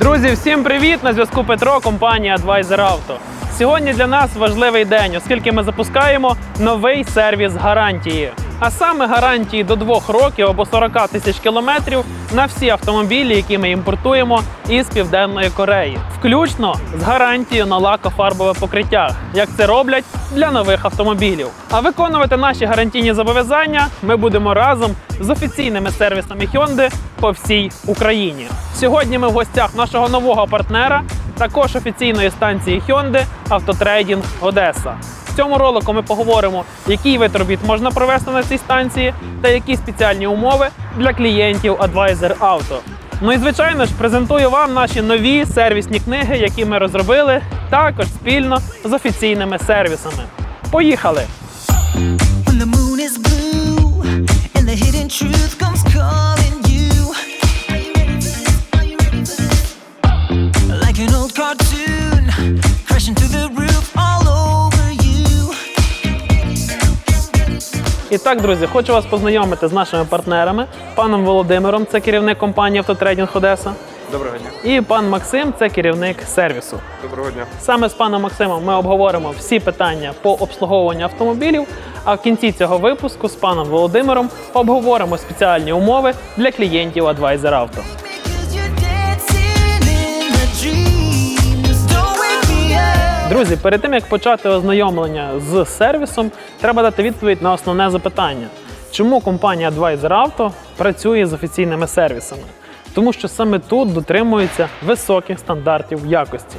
Друзі, всім привіт! На зв'язку Петро, компанія Advisor Auto. Сьогодні для нас важливий день, оскільки ми запускаємо новий сервіс гарантії. А саме гарантії до 2 років або 40 тисяч кілометрів на всі автомобілі, які ми імпортуємо із Південної Кореї, включно з гарантією на лакофарбове покриття, як це роблять для нових автомобілів. А виконувати наші гарантійні зобов'язання ми будемо разом з офіційними сервісами Hyundai по всій Україні. Сьогодні ми в гостях нашого нового партнера, також офіційної станції Hyundai Автотрейдінг Одеса. В цьому ролику ми поговоримо, який вид робіт можна провести на цій станції та які спеціальні умови для клієнтів Advisor Auto. Ну і звичайно ж презентую вам наші нові сервісні книги, які ми розробили також спільно з офіційними сервісами. Поїхали! І так, друзі, хочу вас познайомити з нашими партнерами, паном Володимиром, це керівник компанії Автотрейдінг Одеса, Доброго дня. і пан Максим, це керівник сервісу. Доброго дня. Саме з паном Максимом ми обговоримо всі питання по обслуговуванню автомобілів. А в кінці цього випуску з паном Володимиром обговоримо спеціальні умови для клієнтів Advisor Auto. Друзі, перед тим як почати ознайомлення з сервісом, треба дати відповідь на основне запитання: чому компанія Advisor Auto працює з офіційними сервісами? Тому що саме тут дотримуються високих стандартів якості.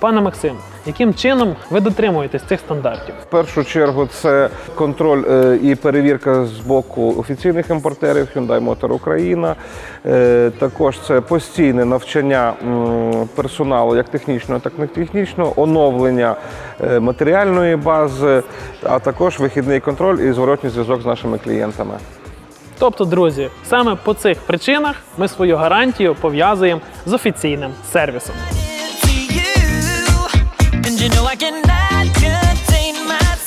Пане Максим, яким чином ви дотримуєтесь цих стандартів? В першу чергу це контроль е, і перевірка з боку офіційних імпортерів Hyundai Motor Україна. Е, Також це постійне навчання м, персоналу як технічного, так і нетехнічного, оновлення е, матеріальної бази, а також вихідний контроль і зворотній зв'язок з нашими клієнтами. Тобто, друзі, саме по цих причинах ми свою гарантію пов'язуємо з офіційним сервісом. you know I can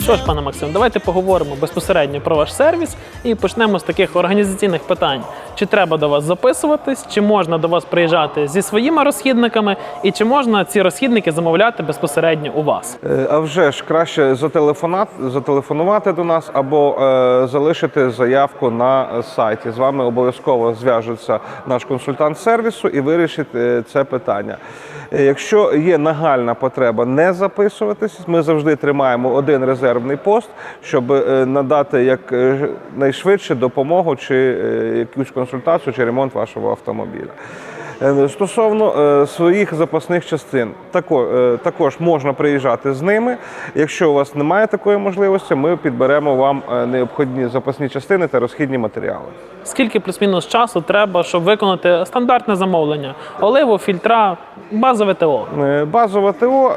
Що ж, пане Максим, давайте поговоримо безпосередньо про ваш сервіс і почнемо з таких організаційних питань: чи треба до вас записуватись, чи можна до вас приїжджати зі своїми розхідниками, і чи можна ці розхідники замовляти безпосередньо у вас? Е, А вже ж краще зателефонувати до нас або е, залишити заявку на сайті. З вами обов'язково зв'яжеться наш консультант сервісу і вирішить е, це питання. Е, Якщо є нагальна потреба не записуватись, ми завжди тримаємо один резервний пост, щоб е, надати як е, найшвидше допомогу чи е, якусь консультацію чи ремонт вашого автомобіля. Е, Стосовно е, своїх запасних частин, е, також можна приїжджати з ними. Якщо у вас немає такої можливості, ми підберемо вам необхідні запасні частини та розхідні матеріали. Скільки плюс-мінус часу треба, щоб виконати стандартне замовлення? Оливу, фільтра, базове ТО. Базове ТО,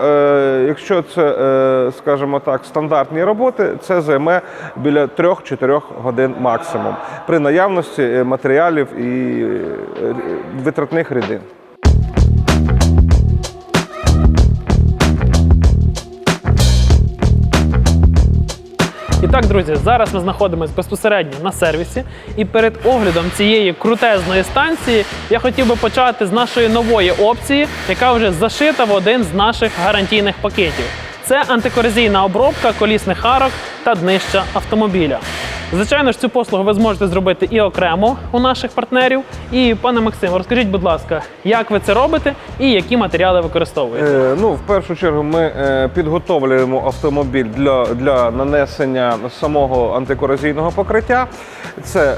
якщо це, скажімо так, стандартні роботи, це займе біля 3-4 годин максимум при наявності матеріалів і витратних рідин. І так, друзі, зараз ми знаходимося безпосередньо на сервісі. І перед оглядом цієї крутезної станції я хотів би почати з нашої нової опції, яка вже зашита в один з наших гарантійних пакетів. Це антикорозійна обробка колісних арок та днища автомобіля. Звичайно ж, цю послугу ви зможете зробити і окремо у наших партнерів. І пане Максим, розкажіть, будь ласка, як ви це робите і які матеріали використовуєте? Е, Ну, в першу чергу, ми е, підготовлюємо автомобіль для, для нанесення самого антикорозійного покриття. Це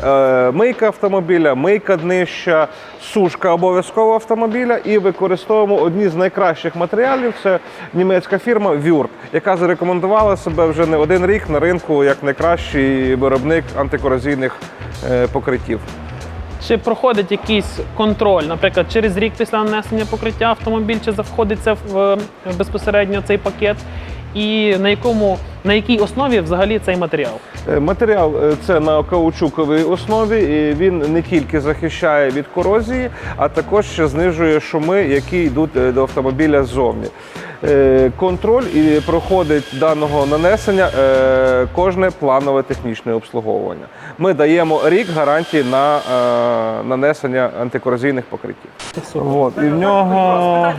е, мийка автомобіля, мийка днища, сушка обов'язково автомобіля. І використовуємо одні з найкращих матеріалів. Це німецька фірма Würth, яка зарекомендувала себе вже не один рік на ринку як найкращий виробник антикорозійних е, покриттів. Чи проходить якийсь контроль, наприклад, через рік після нанесення покриття автомобіль, чи заходиться в е, безпосередньо цей пакет, і на якому на якій основі взагалі цей матеріал? Е, Матеріал е, це на каучуковій основі. І він не тільки захищає від корозії, а також ще знижує шуми, які йдуть е, до автомобіля ззовні. Контроль і проходить даного нанесення кожне планове технічне обслуговування. Ми даємо рік гарантії на нанесення антикорозійних покриттів. От, і в нього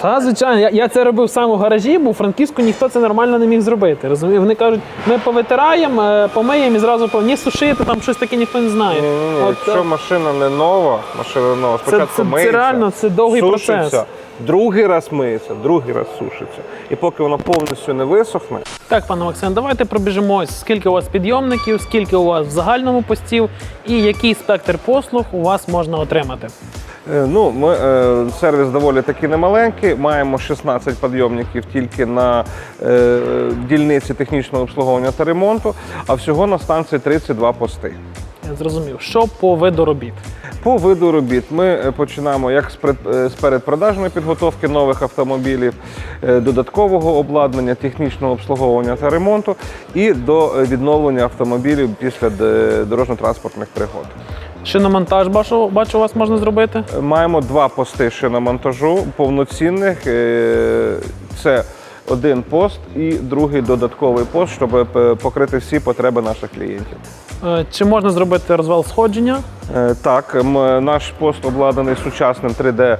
Та, звичайно, я, я це робив сам у гаражі, бо у Франківську ніхто це нормально не міг зробити. Розумієте? Вони кажуть, ми повитираємо, е, помиємо і зразу по ні сушити, там щось таке ніхто не знає. Ні-ні-ні, От, якщо е, машина не нова, машина нова, спочатку це- це миється, реально, це довгий сушиться, процес. другий раз миється, другий раз сушиться. І поки воно повністю не висохне, Так, пане Максим, давайте пробіжимось, скільки у вас підйомників, скільки у вас в загальному постів і який спектр послуг у вас можна отримати. Е, Ну, ми е, сервіс доволі таки немаленький. Маємо 16 підйомників тільки на е, дільниці технічного обслуговування та ремонту, а всього на станції 32 пости. Я зрозумів, що по виду робіт. По виду робіт ми е, починаємо як з передпродажної підготовки нових автомобілів, додаткового обладнання, технічного обслуговування та ремонту і до відновлення автомобілів після дорожньо-транспортних пригод. Шиномонтаж бачу, бачу, у вас можна зробити. Маємо два пости шиномонтажу повноцінних. Е, Це один пост і другий додатковий пост, щоб е, покрити всі потреби наших клієнтів. Е, Чи можна зробити розвал сходження? Е, Так, наш пост обладнаний сучасним 3D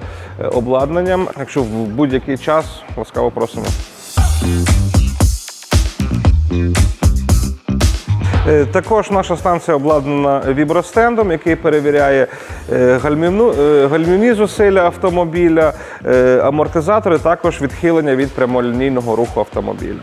обладнанням. Якщо в будь-який час ласкаво просимо. Також наша станція обладнана вібростендом, який перевіряє е, е, гальмівні зусилля автомобіля, е, амортизатори, також відхилення від прямолінійного руху автомобіля.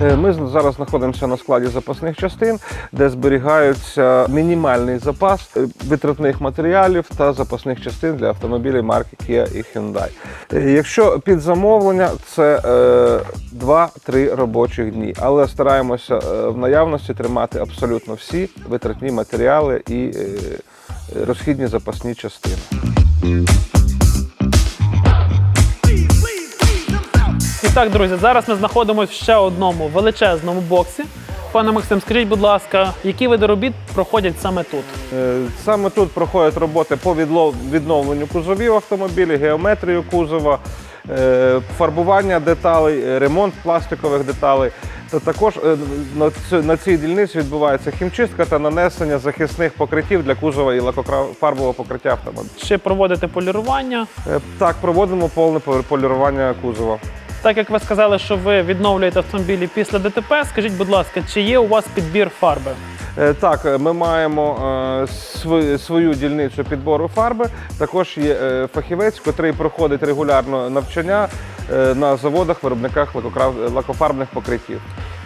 Ми зараз знаходимося на складі запасних частин, де зберігаються мінімальний запас е, витратних матеріалів та запасних частин для автомобілів марки Kia і Hyundai. Е, Якщо під замовлення, це е, 2-3 робочих дні, але стараємося е, в наявності тримати абсолютно всі витратні матеріали і е, е, розхідні запасні частини. І так, друзі, зараз ми знаходимося в ще одному величезному боксі. Пане Максим, скажіть, будь ласка, які види робіт проходять саме тут? Е, Саме тут проходять роботи по відновленню кузовів автомобілів, геометрію кузова, е, фарбування деталей, е, ремонт пластикових деталей. Та також на цій дільниці відбувається хімчистка та нанесення захисних покриттів для кузова і лакофарбового покриття автомобіля. Чи проводите полірування? Так, проводимо повне полірування кузова. Так як ви сказали, що ви відновлюєте автомобілі після ДТП, скажіть, будь ласка, чи є у вас підбір фарби? Е, Так, е, ми маємо е, св- свою дільницю підбору фарби. Також є е, фахівець, який проходить регулярно навчання е, на заводах, виробниках лакокрав- лакофарбних покриттів.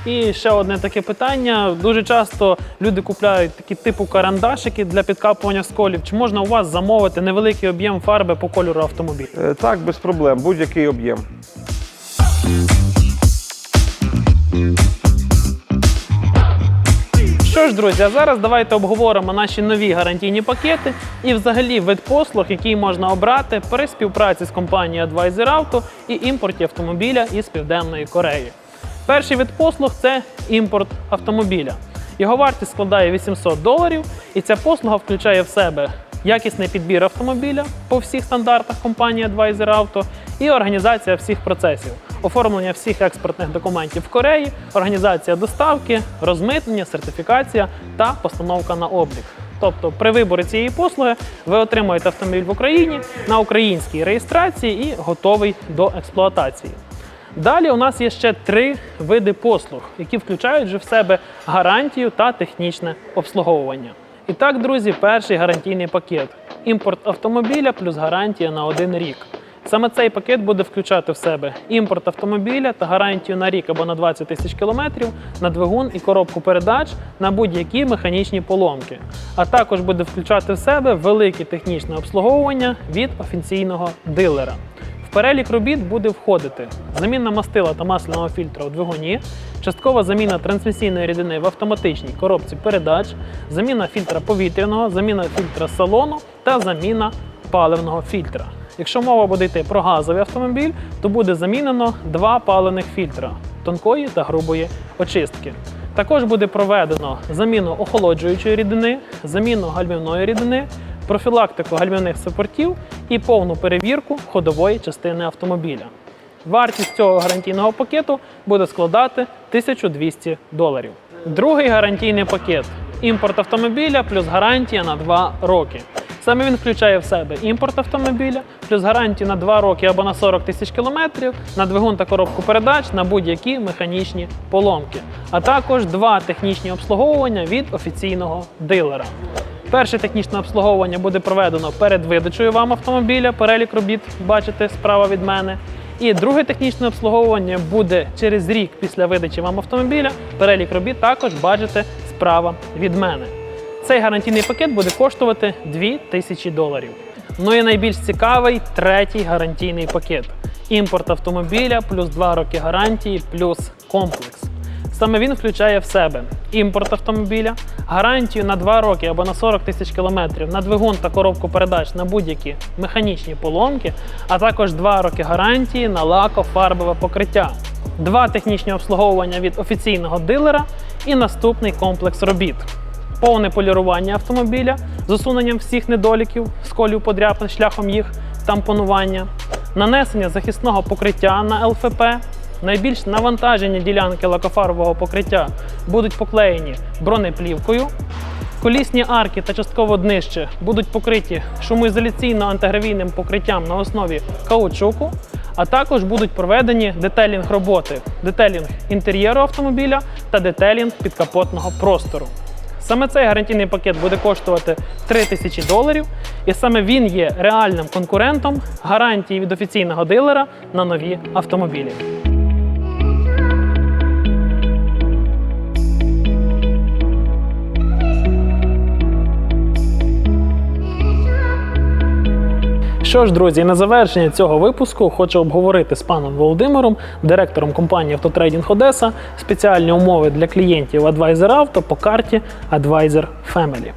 І ще одне таке питання. Дуже часто люди купляють такі типу карандашики для підкапування сколів. Чи можна у вас замовити невеликий об'єм фарби по кольору автомобіля? Е, Так, без проблем, будь-який об'єм. Що ж, друзі, а зараз давайте обговоримо наші нові гарантійні пакети і взагалі вид послуг, який можна обрати при співпраці з компанією Advisor Auto і імпорті автомобіля із Південної Кореї. Перший вид послуг це імпорт автомобіля. Його вартість складає 800 доларів, і ця послуга включає в себе якісний підбір автомобіля по всіх стандартах компанії Advisor Auto і організація всіх процесів, оформлення всіх експортних документів в Кореї, організація доставки, розмитнення, сертифікація та постановка на облік. Тобто при виборі цієї послуги ви отримуєте автомобіль в Україні на українській реєстрації і готовий до експлуатації. Далі у нас є ще три види послуг, які включають вже в себе гарантію та технічне обслуговування. І так, друзі, перший гарантійний пакет імпорт автомобіля плюс гарантія на один рік. Саме цей пакет буде включати в себе імпорт автомобіля та гарантію на рік або на 20 тисяч кілометрів на двигун і коробку передач на будь-які механічні поломки. А також буде включати в себе велике технічне обслуговування від офіційного дилера. В перелік робіт буде входити заміна мастила та масляного фільтра у двигуні, часткова заміна трансмісійної рідини в автоматичній коробці передач, заміна фільтра повітряного, заміна фільтра салону та заміна паливного фільтра. Якщо мова буде йти про газовий автомобіль, то буде замінено два паливних фільтра тонкої та грубої очистки. Також буде проведено заміну охолоджуючої рідини, заміну гальмівної рідини, профілактику гальмівних супортів і повну перевірку ходової частини автомобіля. Вартість цього гарантійного пакету буде складати 1200 доларів. Другий гарантійний пакет імпорт автомобіля плюс гарантія на 2 роки. Саме він включає в себе імпорт автомобіля, плюс гарантію на 2 роки або на 40 тисяч кілометрів, на двигун та коробку передач на будь-які механічні поломки, а також два технічні обслуговування від офіційного дилера. Перше технічне обслуговування буде проведено перед видачею вам автомобіля. Перелік робіт бачите справа від мене. І друге технічне обслуговування буде через рік після видачі вам автомобіля. Перелік робіт також бачите справа від мене. Цей гарантійний пакет буде коштувати 2000 доларів. Ну і найбільш цікавий третій гарантійний пакет: імпорт автомобіля, плюс 2 роки гарантії, плюс комплекс. Саме він включає в себе імпорт автомобіля, гарантію на 2 роки або на 40 тисяч кілометрів на двигун та коробку передач на будь-які механічні поломки, а також 2 роки гарантії на лако-фарбове покриття, два технічні обслуговування від офіційного дилера і наступний комплекс робіт. Повне полірування автомобіля з усуненням всіх недоліків, сколів подряпин шляхом їх тампонування, нанесення захисного покриття на ЛФП, Найбільш навантажені ділянки лакофарового покриття будуть поклеєні бронеплівкою. Колісні арки та частково днище будуть покриті шумоізоляційно-антигравійним покриттям на основі каучуку, а також будуть проведені детелінг роботи, детелінг інтер'єру автомобіля та детелінг підкапотного простору. Саме цей гарантійний пакет буде коштувати 3 тисячі доларів, і саме він є реальним конкурентом гарантії від офіційного дилера на нові автомобілі. Що ж, друзі, на завершення цього випуску хочу обговорити з паном Володимиром, директором компанії Автотрейдінг Одеса, спеціальні умови для клієнтів Advisor Auto по карті Advisor Family.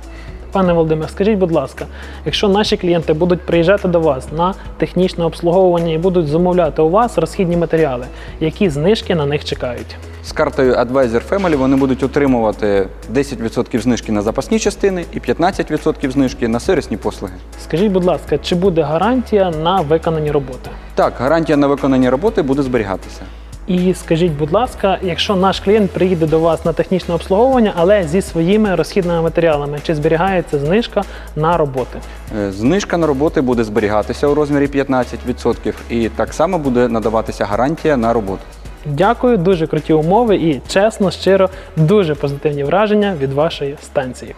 Пане Володимир, скажіть, будь ласка, якщо наші клієнти будуть приїжджати до вас на технічне обслуговування і будуть замовляти у вас розхідні матеріали, які знижки на них чекають? З картою Advisor Family вони будуть отримувати 10% знижки на запасні частини і 15% знижки на сервісні послуги. Скажіть, будь ласка, чи буде гарантія на виконані роботи? Так, гарантія на виконані роботи буде зберігатися. І скажіть, будь ласка, якщо наш клієнт приїде до вас на технічне обслуговування, але зі своїми розхідними матеріалами, чи зберігається знижка на роботи? Е, Знижка на роботи буде зберігатися у розмірі 15% і так само буде надаватися гарантія на роботу. Дякую, дуже круті умови і чесно, щиро, дуже позитивні враження від вашої станції.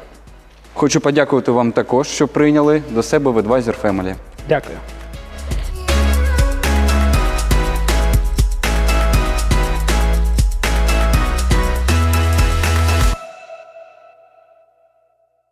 Хочу подякувати вам також, що прийняли до себе в Advisor Family. Дякую.